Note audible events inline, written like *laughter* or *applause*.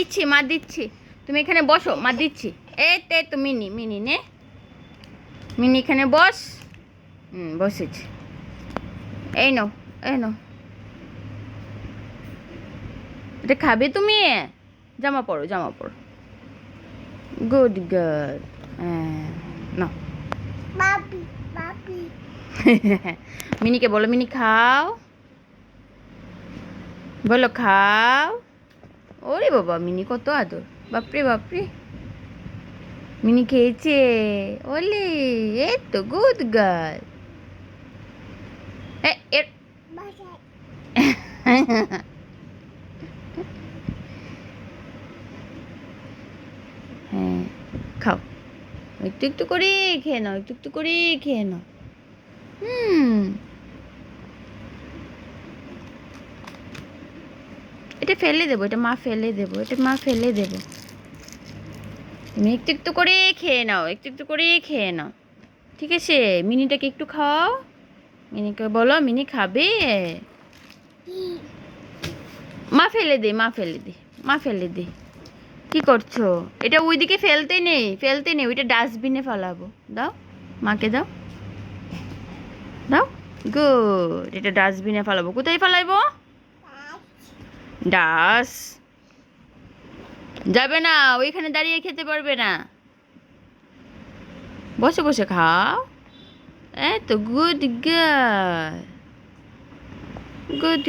দিচ্ছি মা দিচ্ছি। তুমি এখানে বসো মা দিচ্ছি। এই তে তো মিনি মিনি নে। মিনি এখানে বস। হুম বসেছি। এই নাও এই নাও। এটা খাবে তুমি? জামা পরো জামা পরো। Good girl. হ্যাঁ papi. *laughs* মিনিকে বলো মিনি খাও। বলো খাও। ওরে বাবা, মিনি কত আদর। বাপরে বাপরে। মিনি খেয়েছে। ওলে, এই তো গুড গার্ল। হ্যাঁ খাও। একটু একটু করে খেয়ে নাও, একটু একটু করে খেয়ে নাও। হুম। এটা ফেলে দেবো, এটা মা ফেলে দেবো, এটা মা ফেলে দেবো। তুমি একটু একটু করে খেয়ে নাও, একটু একটু করে খেয়ে নাও। ঠিক আছে? মিনিটাকে একটু খাও। মিনিকে বলো, মিনি খাবে? মা ফেলে দে, মা ফেলে দে, মা ফেলে দে। কি করছ? এটা ওইদিকে ফেলতে নেই ফেলতে নেই, ওইটা ডাস্টবিনে ফেলাবো। দাও, মাকে দাও। দাও, গুড, এটা ডাস্টবিনে ফেলাবো। কোথায় ফেলাইবো? ডাস। যাবে না, ওইখানে দাঁড়িয়ে খেতে পারবে না। বসে বসে খাও। এত গুড গার্ল গুড